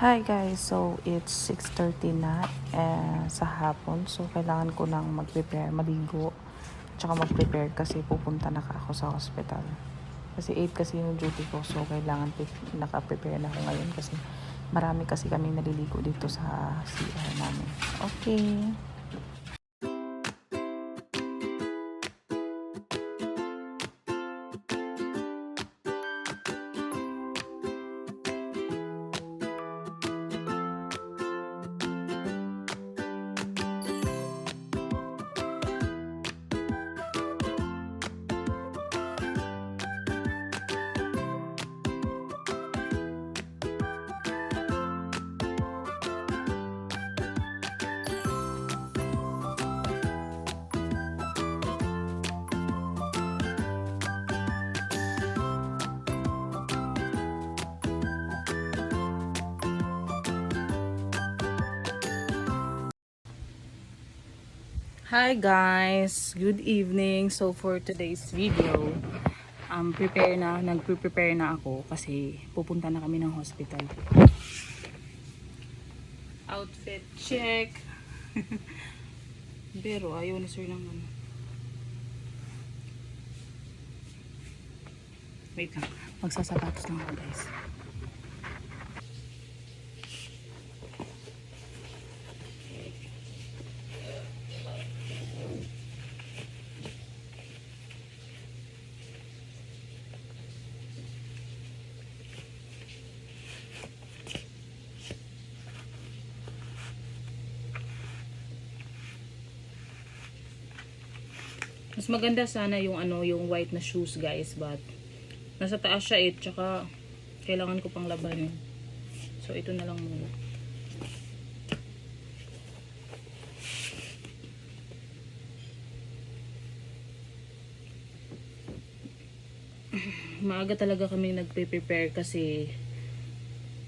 Hi guys, so it's 6.30 na eh, sa hapon. So kailangan ko nang mag-prepare, maligo. Tsaka mag-prepare kasi pupunta na ako sa hospital. Kasi 8 kasi yung duty ko. So kailangan pre- naka-prepare na ako ngayon kasi marami kasi kami naliligo dito sa CR namin. Okay. Hi guys! Good evening! So for today's video, um, prepare na, nag-prepare na ako kasi pupunta na kami ng hospital. Outfit check! Pero ayaw ni sir ng ano. Wait lang, magsasapatos lang ako guys. Maganda sana yung ano, yung white na shoes guys, but nasa taas siya eh, tsaka kailangan ko pang labanin. So ito na lang muna. Maaga talaga kami nagpe-prepare kasi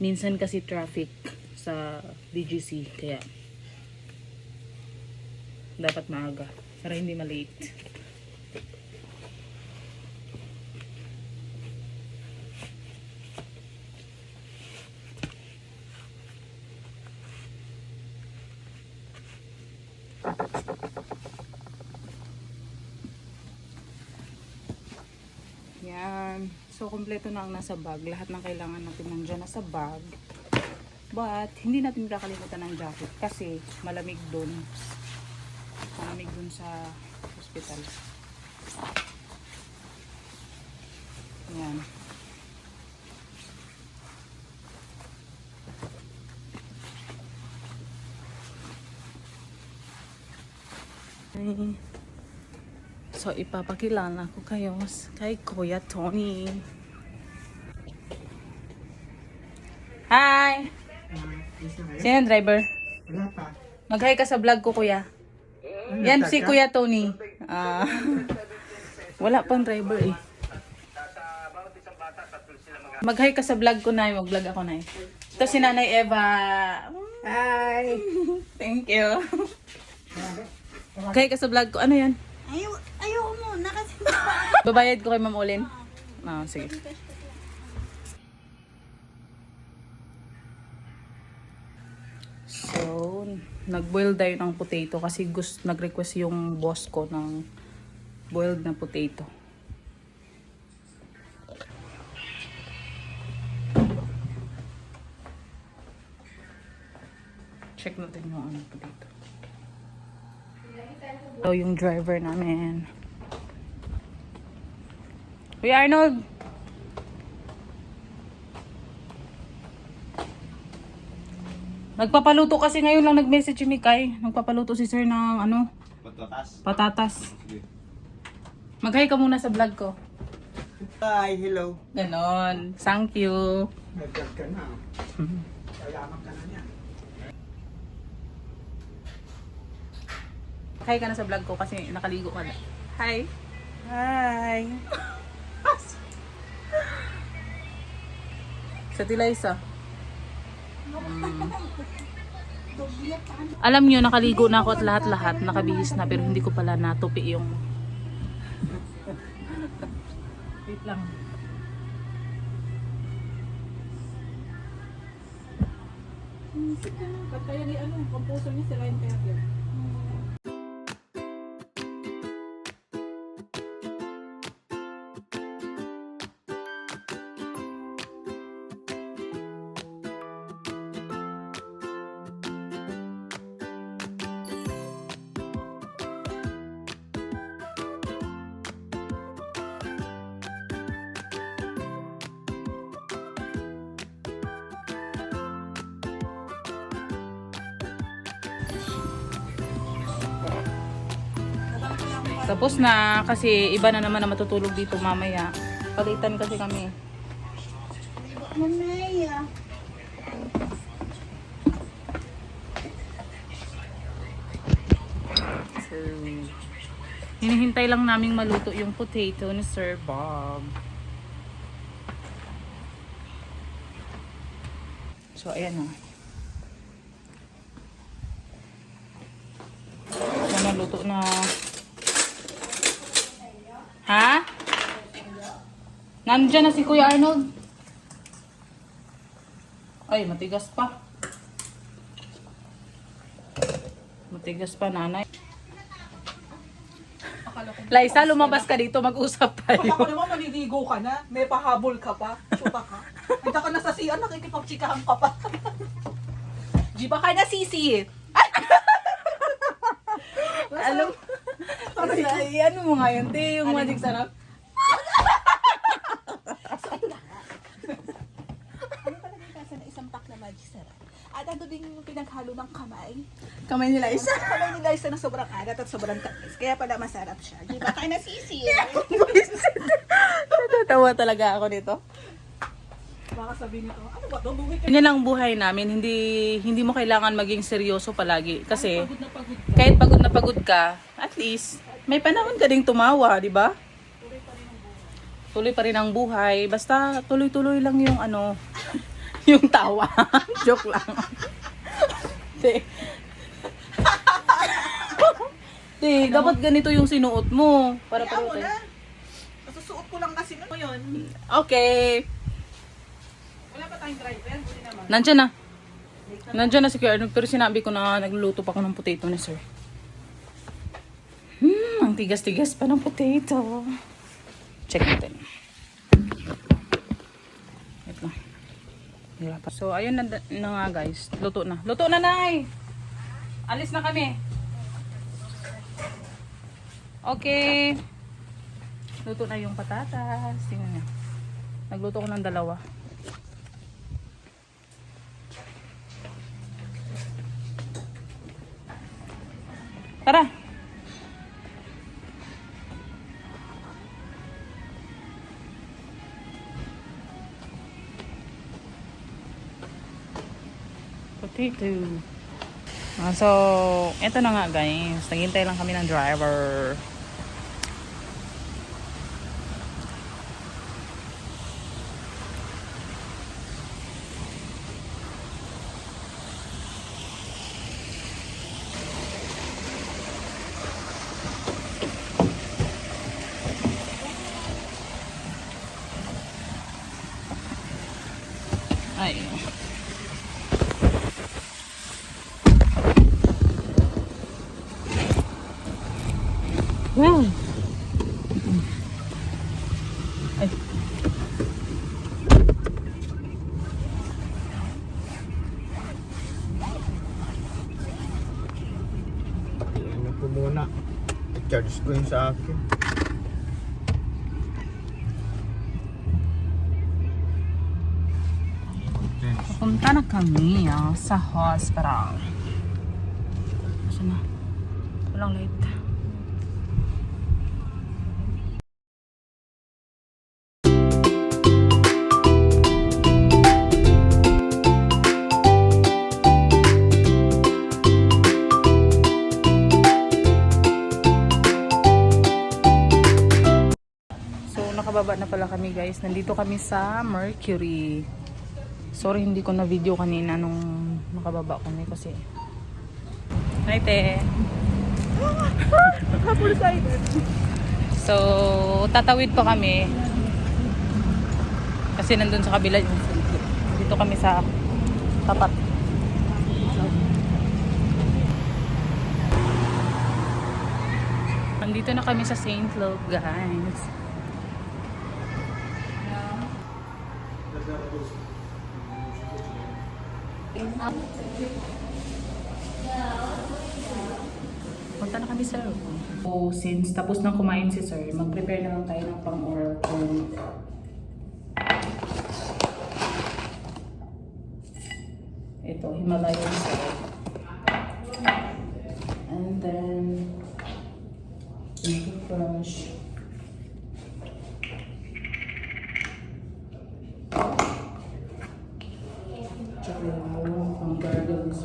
minsan kasi traffic sa BGC kaya dapat maaga para hindi malate. Yan. So, kompleto na ang nasa bag. Lahat ng kailangan natin nandiyan nasa bag. But, hindi natin kakalimutan ng jacket kasi malamig doon. Malamig doon sa hospital. Yan. Ay. So, ipapakilala ko kayo kay Kuya Tony. Hi! Sino yung driver? Wala pa. Mag-hi ka sa vlog ko, Kuya. Yan si Kuya Tony. Ah. wala pang driver eh. Mag-hi ka sa vlog ko na, mag-vlog ako na Ito si Nanay Eva. Hi! Thank you. Mag-hi ka sa vlog ko. Ano yan? Ayaw, Babayad ko kay Ma'am Olin? Ah, sige. So, nag-boil tayo ng potato kasi gusto, nag-request yung boss ko ng boiled na potato. Check natin yung ano, potato. So, yung driver namin. Kuya Arnold! Nagpapaluto kasi ngayon lang nag-message si Mikay. Nagpapaluto si sir ng ano, Patatas. patatas. Mag-hi ka muna sa vlog ko. Hi, hello. Ganon. Thank you. Nag-vlog ka na. Kayaman ka na niya. Hi ka na sa vlog ko kasi nakaligo ka na. Hi. Hi! Sa Tilaysa. Alam nyo, nakaligo na ako at lahat-lahat. Nakabihis na pero hindi ko pala natupi yung... Wait lang. Kaya ni ano, composer niya si Ryan Carter. Tapos na kasi iba na naman na matutulog dito mamaya. Palitan kasi kami. Mamaya. So, hinihintay lang naming maluto yung potato ni Sir Bob. So, ayan na. Ayan na, luto na. Ha? Nandiyan na si Kuya Arnold. Ay, matigas pa. Matigas pa, nanay. Laisa, lumabas ka dito, mag-usap tayo. Ako naman maliligo ka na, may pahabol ka pa, chuta ka. Hindi ka na sa siyan, nakikipagtsikahan ka pa. Di ba ka na sisi? Alam, Ay, ano mo nga yun, te, yung magic sarap. Ano palagay ka sa isang pack na magic sarap? At ano din yung pinaghalo ng kamay? Kamay nila isa. Kamay nila isa na sobrang alat at sobrang tamis. Kaya pala masarap siya. Di ba ka na sisi? Natatawa talaga ako nito. Baka sabihin nito, ano ba to? Buhay ka Ganyan lang ang buhay namin, hindi hindi mo kailangan maging seryoso palagi. Kasi pagod na pagod. kahit pagod na pagod ka, at least may panahon ka ding tumawa, di ba? Tuloy pa rin ang buhay. Basta tuloy-tuloy lang yung ano, yung tawa. Joke lang. Te. Te, dapat ganito yung sinuot mo. Para Kaya mo tayo. na. Nasusuot ko lang kasi na yun. Okay. Wala pa tayong driver. Buti naman. Nandiyan na. Nandiyan na si Kuya Arnold, pero sinabi ko na nagluluto pa ako ng potato ni sir. Tigas-tigas pa ng potato. Check natin. Lang. Hirapan. So, ayun na, na nga guys. Luto na. Luto na, Nay! Alis na kami. Okay. Luto na yung patatas. Tingnan niyo. Nagluto ko ng dalawa. Tara. Potato. Ah, so, eto na nga guys. Naghintay lang kami ng driver. I-charge ko yun sa akin. Na kami ah, sa hospital. Saan na? Walang light. pala kami guys. Nandito kami sa Mercury. Sorry hindi ko na video kanina nung nakababa kami kasi. Hi te. so, tatawid pa kami. Kasi nandun sa kabila dito kami sa tapat. Nandito na kami sa St. Luke, guys. Punta na kami, sir. So, since tapos nang kumain si sir, mag-prepare na lang tayo ng pang-oral food. Ito, Himalayan salt. And then, toothbrush. Tsaka yung pang gargles.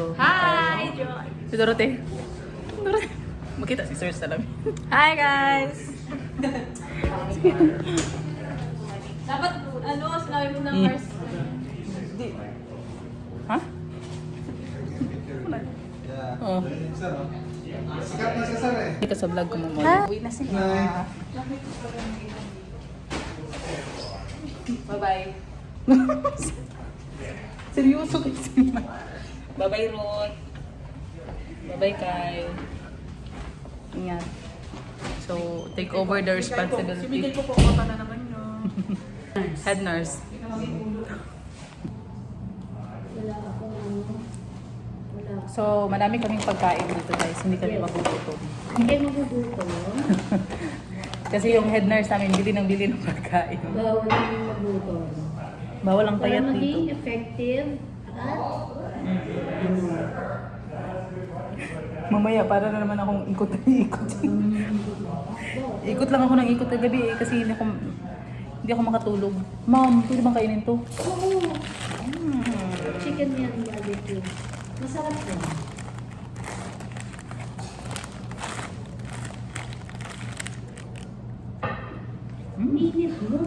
Go. Hi, Joy. Si Dorote. Dorote. Makita si Sir sa lamin. Hi guys! Dapat, ano, sinabi mo ng Mm. first. Ha? Oh. Dito sa vlog ko mo. Uwi na sila. Bye-bye. Seryoso kasi. Bye-bye, Ruth. Bye-bye, Kai. Ingat. So, take over the Si Miguel responsibility. po po pa na naman yun. Head nurse. So, marami kaming pagkain dito guys. Hindi kami magugutom. Hindi magugutom. Kasi yung head nurse namin, bili ng bili ng pagkain. Bawal yung magutom. Bawal ang payat maging dito. effective at ano, Mamaya, para na naman akong ikot na ikot. ikot lang ako ng ikot kagabi eh, kasi hindi ako, hindi ako makatulog. Mom, pwede bang kainin to? Oo. Chicken yan barbecue. Masarap yan. Minit mo.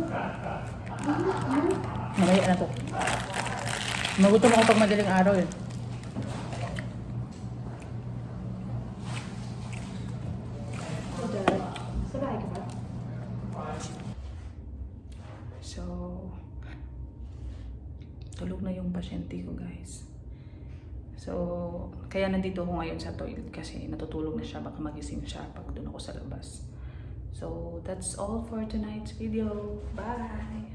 Mamaya na to. Magutom ako pag madaling araw eh. So, tulog na yung pasyente ko guys. So, kaya nandito ako ngayon sa toilet kasi natutulog na siya. Baka magising siya pag doon ako sa labas. So, that's all for tonight's video. Bye!